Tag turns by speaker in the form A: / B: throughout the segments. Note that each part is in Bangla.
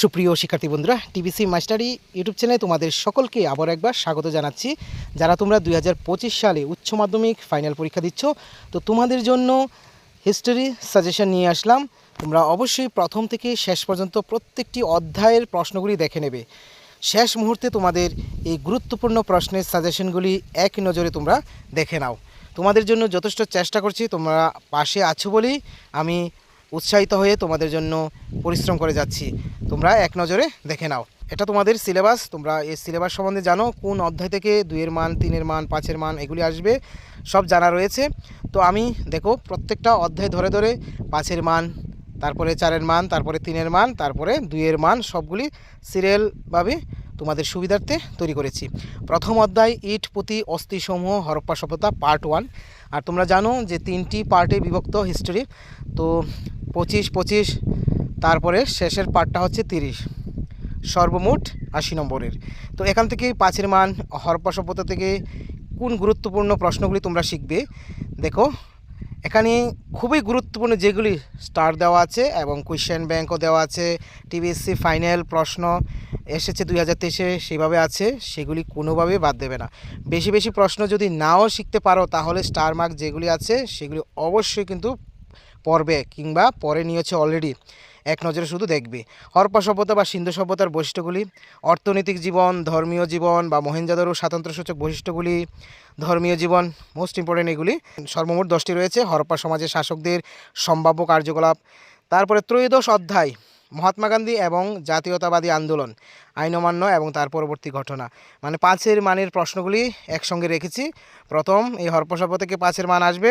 A: সুপ্রিয় শিক্ষার্থী বন্ধুরা টিবিসি মাস্টারি ইউটিউব চ্যানেলে তোমাদের সকলকে আবার একবার স্বাগত জানাচ্ছি। যারা তোমরা দুই হাজার পঁচিশ সালে উচ্চ মাধ্যমিক ফাইনাল পরীক্ষা দিচ্ছ, তো তোমাদের জন্য হিস্টোরি সাজেশন নিয়ে আসলাম। তোমরা অবশ্যই প্রথম থেকে শেষ পর্যন্ত প্রত্যেকটি অধ্যায়ের প্রশ্নগুলি দেখে নেবে। শেষ মুহূর্তে তোমাদের এই গুরুত্বপূর্ণ প্রশ্নের সাজেশনগুলি এক নজরে তোমরা দেখে নাও। তোমাদের জন্য যথেষ্ট চেষ্টা করছি, তোমরা পাশে আছো বলেই আমি উৎসাহিত হয়ে তোমাদের জন্য পরিশ্রম করে যাচ্ছি। তোমরা এক নজরে দেখে নাও। এটা তোমাদের সিলেবাস। তোমরা এই সিলেবাস সম্বন্ধে জানো কোন অধ্যায় থেকে দুইয়ের মান, তিনের মান, পাঁচের মান এগুলি আসবে। সব জানা রয়েছে। তো আমি, দেখো, প্রত্যেকটা অধ্যায় ধরে ধরে পাঁচের মান, তারপরে চারের মান, তারপরে তিনের মান, তারপরে দুইয়ের মান সবগুলি সিরিয়ালভাবে তোমাদের সুবিধার্থে তৈরি করেছি। প্রথম অধ্যায়, ইট, পুঁতি, অস্থিসমূহ, হরপ্পা সভ্যতা, পার্ট ওয়ান। আর তোমরা জানো যে তিনটি পার্টে বিভক্ত হিস্টোরি। তো পঁচিশ পঁচিশ, তারপরে শেষের পার্টটা হচ্ছে তিরিশ। সর্বমোট আশি নম্বরের। তো এখান থেকে পাঁচের মান, হরপ্পা সভ্যতা থেকে কোন গুরুত্বপূর্ণ প্রশ্নগুলি তোমরা শিখবে? দেখো, এখানে খুবই গুরুত্বপূর্ণ যেগুলি স্টার দেওয়া আছে এবং কোয়েশ্চেন ব্যাংকও দেওয়া আছে টিবিএসসি ফাইনাল প্রশ্ন এসেছে দুই হাজার তেইশে, সেভাবে আছে, সেগুলি কোনোভাবে বাদ দেবে না। বেশি বেশি প্রশ্ন যদি নাও শিখতে পারো, তাহলে স্টার মার্ক যেগুলি আছে, সেগুলি অবশ্যই কিন্তু পড়বে কিংবা পরে নিয়েছে অলরেডি এক নজরে শুধু দেখবে। হরপ্পা সভ্যতা বা সিন্ধু সভ্যতার বৈশিষ্ট্যগুলি, অর্থনৈতিক জীবন, ধর্মীয় জীবন বা মহেঞ্জাদারো স্বাতন্ত্র্যসূচক বৈশিষ্ট্যগুলি, ধর্মীয় জীবন মোস্ট ইম্পর্টেন্ট এগুলি। সর্বমোট দশটি রয়েছে, হরপ্পা সমাজের শাসকদের সম্ভাব্য কার্যকলাপ, তারপরে ত্রয়োদশ অধ্যায়। মহাত্মা গান্ধী এবং জাতীয়তাবাদী আন্দোলন, আইন অমান্য এবং তার পরবর্তী ঘটনা। মানে পাঁচের মানের প্রশ্নগুলি একসঙ্গে রেখেছি। প্রথম, এই হরপ্পা থেকে পাঁচের মান আসবে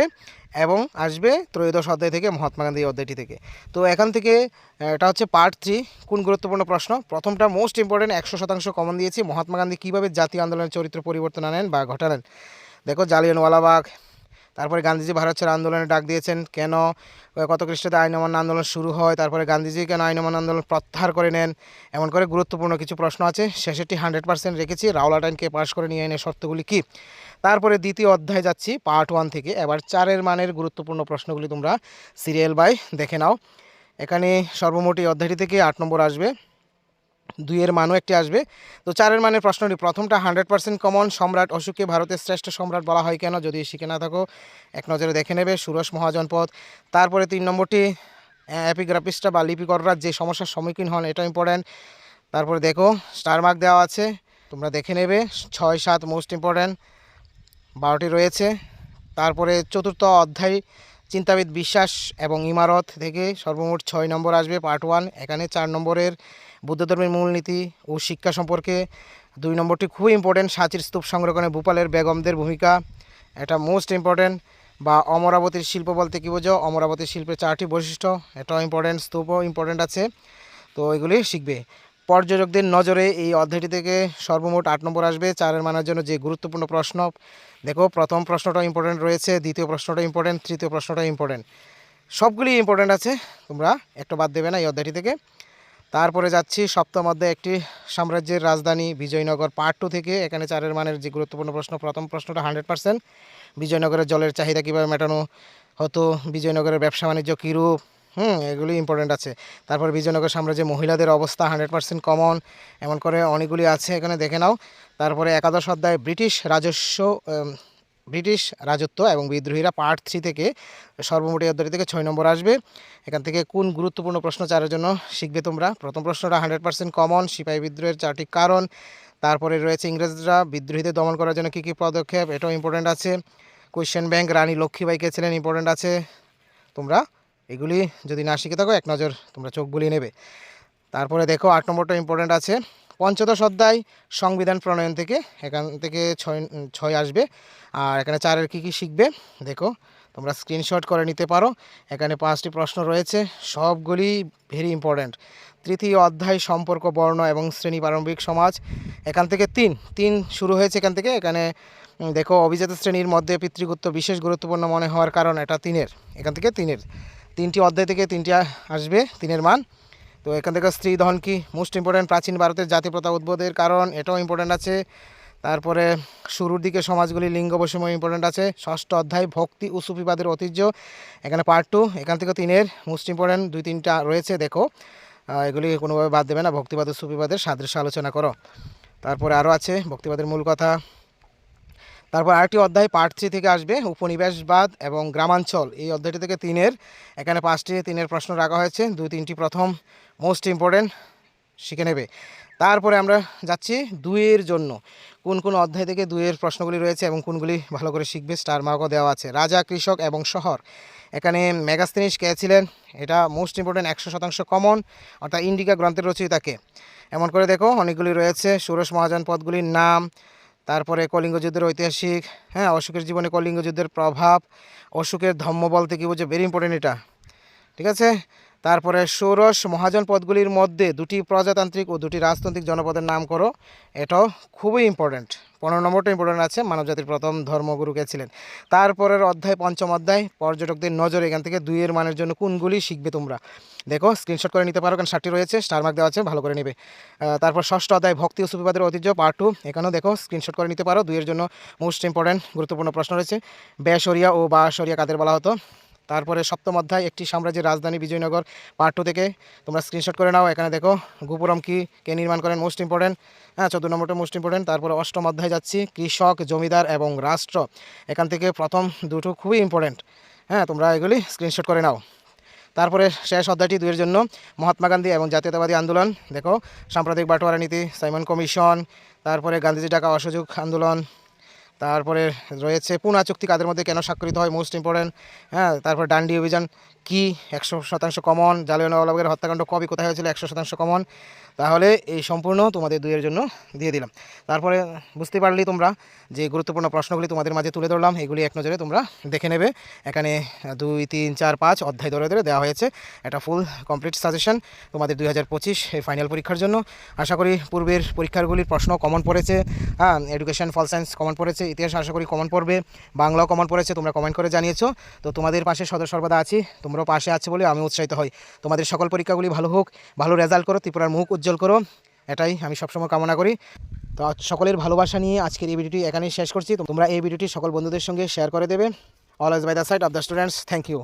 A: এবং আসবে ত্রয়োদশ অধ্যায় থেকে মহাত্মা গান্ধী অধ্যায়টি থেকে। তো এখান থেকে এটা হচ্ছে পার্ট থ্রি কোন গুরুত্বপূর্ণ প্রশ্ন? প্রথমটা মোস্ট ইম্পর্টেন্ট একশো শতাংশ কমন দিয়েছি। মহাত্মা গান্ধী কীভাবে জাতীয় আন্দোলনের চরিত্র পরিবর্তন আনেন বা ঘটালেন? দেখো, জালিয়ানওয়ালাবাগ তারপরে গান্ধীজি ভারত ছাড় আন্দোলনে ডাক দিয়েছেন, কেন কত খ্রিস্টাব্দে আইন অমান্য আন্দোলন শুরু হয়? তারপরে গান্ধীজি কেন আইন অমান্য আন্দোলন প্রত্যাহার করে নেন? এমন করে গুরুত্বপূর্ণ কিছু প্রশ্ন আছে, শেষেরটি হান্ড্রেড পার্সেন্ট রেখেছি। রাওলাট আইনকে পাশ করে নিয়ে এনে শর্তগুলি কী? তারপরে দ্বিতীয় অধ্যায় যাচ্ছি, পার্ট ওয়ান থেকে। এবার চারের মানের গুরুত্বপূর্ণ প্রশ্নগুলি তোমরা সিরিয়াল বাই দেখে নাও। এখানে সর্বমোট এই অধ্যায়টি থেকে আট নম্বর আসবে। দুইয়ের মানও একটি আসবে। তো চারের মানের প্রশ্নটি, প্রথমটা হান্ড্রেড পার্সেন্ট কমন সম্রাট অশোককে ভারতের শ্রেষ্ঠ সম্রাট বলা হয় কেন? যদি শিখে না থাকো, এক নজরে দেখে নেবে, সুরস মহাজনপদ। তারপরে তিন নম্বরটি অ্যাপিগ্রাফিস্টরা বা লিপিকররা যে সমস্যার সম্মুখীন হন, এটা ইম্পর্ট্যান্ট তারপরে দেখো স্টার মার্ক দেওয়া আছে, তোমরা দেখে নেবে, ছয়, সাত মোস্ট ইম্পর্ট্যান্ট বারোটি রয়েছে। তারপরে চতুর্থ অধ্যায় চিন্তাবিদ বিশ্বাস এবং ইমারত থেকে সর্বমোট ছয় নম্বর আসবে পার্ট ওয়ান, এখানে চার নম্বরের বুদ্ধ ধর্মের মূলনীতি ও শিক্ষা সম্পর্কে। দুই নম্বরটি খুবই ইম্পর্টেন্ট সাঁচির স্তূপ সংরক্ষণে ভূপালের বেগমদের ভূমিকা। এটা মোস্ট ইম্পর্টেন্ট বা অমরাবতীর শিল্প বলতে কী বোঝো? অমরাবতীর শিল্পের চারটি বৈশিষ্ট্য, এটাও ইম্পর্টেন্ট স্তূপও ইম্পর্টেন্ট আছে। তো এগুলি শিখবে। পর্যটকদের নজরে এই অধ্যায়টি থেকে সর্বমোট আট নম্বর আসবে। চারের মানের জন্য যে গুরুত্বপূর্ণ প্রশ্ন, দেখো, প্রথম প্রশ্নটা ইম্পর্টেন্ট রয়েছে, দ্বিতীয় প্রশ্নটা ইম্পর্টেন্ট তৃতীয় প্রশ্নটা ইম্পর্টেন্ট সবগুলি ইম্পর্টেন্ট আছে, তোমরা একটা বাদ দেবে না এই অধ্যায়টি থেকে। তারপরে যাচ্ছি, সপ্তম অধ্যায়, একটি সাম্রাজ্যের রাজধানী বিজয়নগর পার্ট টু থেকে। এখানে চারের মানের যে গুরুত্বপূর্ণ প্রশ্ন, প্রথম প্রশ্নটা হান্ড্রেড পার্সেন্ট বিজয়নগরের জলের চাহিদা কীভাবে মেটানো হতো? বিজয়নগরের ব্যবসা বাণিজ্য কীরূপ? হুম, এগুলি ইম্পর্টেন্ট আছে। তারপর বিজয়নগর সাম্রাজ্যে মহিলাদের অবস্থা হান্ড্রেড পার্সেন্ট কমন এমন করে অনেকগুলি আছে, এখানে দেখে নাও। তারপরে একাদশ অধ্যায় ব্রিটিশ রাজস্ব ব্রিটিশ রাজত্ব এবং বিদ্রোহীরা পার্ট থ্রি থেকে সর্বমোট অধ্যায় থেকে ছয় নম্বর আসবে। এখান থেকে কোন গুরুত্বপূর্ণ প্রশ্ন চারের জন্য শিখবে তোমরা? প্রথম প্রশ্নটা হান্ড্রেড পার্সেন্ট কমন সিপাহী বিদ্রোহের চারটি কারণ। তারপরে রয়েছে ইংরেজরা বিদ্রোহীদের দমন করার জন্য কী কী পদক্ষেপ? এটাও ইম্পর্টেন্ট আছে। কোয়েশ্চেন ব্যাংক রানী লক্ষ্মীবাই কে ছিলেন? ইম্পর্টেন্ট আছে। তোমরা এগুলি যদি না শিখে থাকো, এক নজর তোমরা চোখ বুলিয়ে নেবে। তারপরে দেখো, আট নম্বরটা ইম্পর্টেন্ট আছে। পঞ্চদশ অধ্যায়, সংবিধান প্রণয়ন থেকে, এখান থেকে ছয় ছয় আসবে। আর এখানে চারের কী কী শিখবে? দেখো, তোমরা স্ক্রিনশট করে নিতে পারো। এখানে পাঁচটি প্রশ্ন রয়েছে। সবগুলি ভেরি ইম্পর্ট্যান্ট তৃতীয় অধ্যায়, সম্পর্ক, বর্ণ এবং শ্রেণি প্রারম্ভিক সমাজ। এখান থেকে তিন তিন শুরু হয়েছে এখান থেকে। এখানে দেখো, অভিজাত শ্রেণির মধ্যে পিতৃগুত্ব বিশেষ গুরুত্বপূর্ণ মনে হওয়ার কারণ এটা তিনের। এখান থেকে তিনের। তিনটি অধ্যায় থেকে তিনটি আসবে, তিনের মান। তো এখান থেকে স্ত্রী দহন কি মোস্ট ইম্পর্ট্যান্ট প্রাচীন ভারতের জাতিপ্রথা উদ্বোধের কারণ, এটাও ইম্পর্ট্যান্ট আছে। তারপরে শুরুর দিকে সমাজগুলি লিঙ্গ বৈষম্য ইম্পর্ট্যান্ট আছে। ষষ্ঠ অধ্যায়, ভক্তি ও সুফিবাদের ঐতিহ্য। এখানে পার্ট টু এখান থেকে তিনের মোস্ট ইম্পর্ট্যান্ট দুই তিনটা রয়েছে, দেখো। এগুলি কোনোভাবে বাদ দেবে না, ভক্তিবাদ ও সুফিবাদের সাদৃশ্য আলোচনা করো। তারপরে আরও আছে, ভক্তিবাদের মূল কথা। তারপর আরেকটি অধ্যায় পার্ট থ্রি থেকে আসবে, উপনিবেশবাদ এবং গ্রামাঞ্চল। এই অধ্যায়টি থেকে তিনের, এখানে পাঁচটি তিনের প্রশ্ন রাখা হয়েছে। দুই, তিনটি প্রথম মোস্ট ইম্পর্টেন্ট শিখে নেবে। তারপরে আমরা যাচ্ছি দুইয়ের জন্য। কোন কোন অধ্যায় থেকে দুইয়ের প্রশ্নগুলি রয়েছে এবং কোনগুলি ভালো করে শিখবে স্টার মার্কও দেওয়া আছে। রাজা, কৃষক এবং শহর। এখানে মেগাস্তিনিস কে ছিলেন? এটা মোস্ট ইম্পর্টেন্ট একশো শতাংশ কমন অর্থাৎ ইন্ডিকা গ্রন্থের রচয়িতাকে এমন করে দেখো, অনেকগুলি রয়েছে। ষোড়শ মহাজন পদগুলির নাম তারপরে কলিঙ্গ যুদ্ধের ঐতিহাসিক হ্যাঁ অশোকের জীবনে কলিঙ্গ যুদ্ধের প্রভাব, অশোকের ধম্ম বলতে কি বুঝে ভেরি ইম্পর্টেন্ট এটা, ঠিক আছে? তারপরে ষোড়শ মহাজন পদগুলির মধ্যে দুটি প্রজাতান্ত্রিক ও দুটি রাজতান্ত্রিক জনপদের নাম করো। এটাও খুবই ইম্পর্ট্যান্ট পনেরো নম্বরটা ইম্পর্টেন্ট আছে, মানবজাতির প্রথম ধর্মগুরু কে ছিলেন। তারপরের অধ্যায়, পঞ্চম অধ্যায়, পর্যটকদের নজর, এখান থেকে দুইয়ের মানের জন্য কোনগুলি শিখবে তোমরা? দেখো স্ক্রিনশট করে নিতে পারো, কারণ ষাটটি রয়েছে স্টার মার্ক দেওয়া আছে, ভালো করে নেবে। তারপর ষষ্ঠ অধ্যায়, ভক্তি ও সুফিবাদের ঐতিহ্য পার্ট টু এখানেও দেখো স্ক্রিনশট করে নিতে পারো, দুইয়ের জন্য মোস্ট ইম্পর্টেন্ট গুরুত্বপূর্ণ প্রশ্ন রয়েছে। ব্যসরিয়া ও বাসরিয়া কাদের বলা হতো? তারপরে সপ্তম অধ্যায়, একটি সাম্রাজ্যের রাজধানী বিজয়নগর পার্ট টু থেকে। তোমরা স্ক্রিনশট করে নাও, এখানে দেখো, গোপুরম কি, কে নির্মাণ করেন মোস্ট ইম্পর্টেন্ট হ্যাঁ চোদ্দ নম্বরটা মোস্ট ইম্পর্টেন্ট তারপরে অষ্টম অধ্যায় যাচ্ছি, কৃষক, জমিদার এবং রাষ্ট্র। এখান থেকে প্রথম দুটো খুবই ইম্পর্টেন্ট হ্যাঁ তোমরা এগুলি স্ক্রিনশট করে নাও। তারপরে শেষ অধ্যায়টি দুইয়ের জন্য, মহাত্মা গান্ধী এবং জাতীয়তাবাদী আন্দোলন। দেখো, সাম্প্রদায়িক বাটোয়ারা নীতি, সাইমন কমিশন, তারপরে গান্ধীজি ডাকা অসহযোগ আন্দোলন তারপরে রয়েছে পুনা চুক্তি কাদের মধ্যে কেন স্বাক্ষরিত হয় মোস্ট ইম্পর্টেন্ট হ্যাঁ তারপর ডান্ডি অভিযান কি? একশো শতাংশ কমন জালিয়ানওয়ালাবাগের হত্যাকাণ্ড কবে, কোথায় হয়েছিল? একশো শতাংশ কমন তাহলে এই সম্পূর্ণ তোমাদের দুইয়ের জন্য দিয়ে দিলাম। তারপরে বুঝতে পারলি তোমরা যে গুরুত্বপূর্ণ প্রশ্নগুলি তোমাদের মাঝে তুলে ধরলাম, এগুলি এক নজরে তোমরা দেখে নেবে। এখানে দুই, তিন, চার, পাঁচ অধ্যায় ধরে ধরে দেওয়া হয়েছে। এটা ফুল কমপ্লিট সাজেশন তোমাদের দুই হাজার পঁচিশ এই ফাইনাল পরীক্ষার জন্য। আশা করি পূর্বের পরীক্ষারগুলির প্রশ্ন কমন পড়েছে। হ্যাঁ এডুকেশন ফল সায়েন্স কমন পড়েছে, ইতিহাস আশা করি কমন পড়বে, বাংলাও কমন পড়েছে, তোমরা কমেন্ট করে জানিয়েছো। তো তোমাদের পাশে সদর সর্বদা আছি। তোমরাও পাশে আছে বলে আমি উৎসাহিত হই। তোমাদের সকল পরীক্ষাগুলি ভালো হোক, ভালো রেজাল্ট করো, ত্রিপুরার মুখ উজ্জ্বল করো, এটাই আমি সবসময় কামনা করি। তো সকলের ভালোবাসা নিয়ে আজকের এই ভিডিওটি এখানেই শেষ করছি। তোমরা এই ভিডিওটি সকল বন্ধুদের সঙ্গে শেয়ার করে দেবে। Always by the side of the students thank you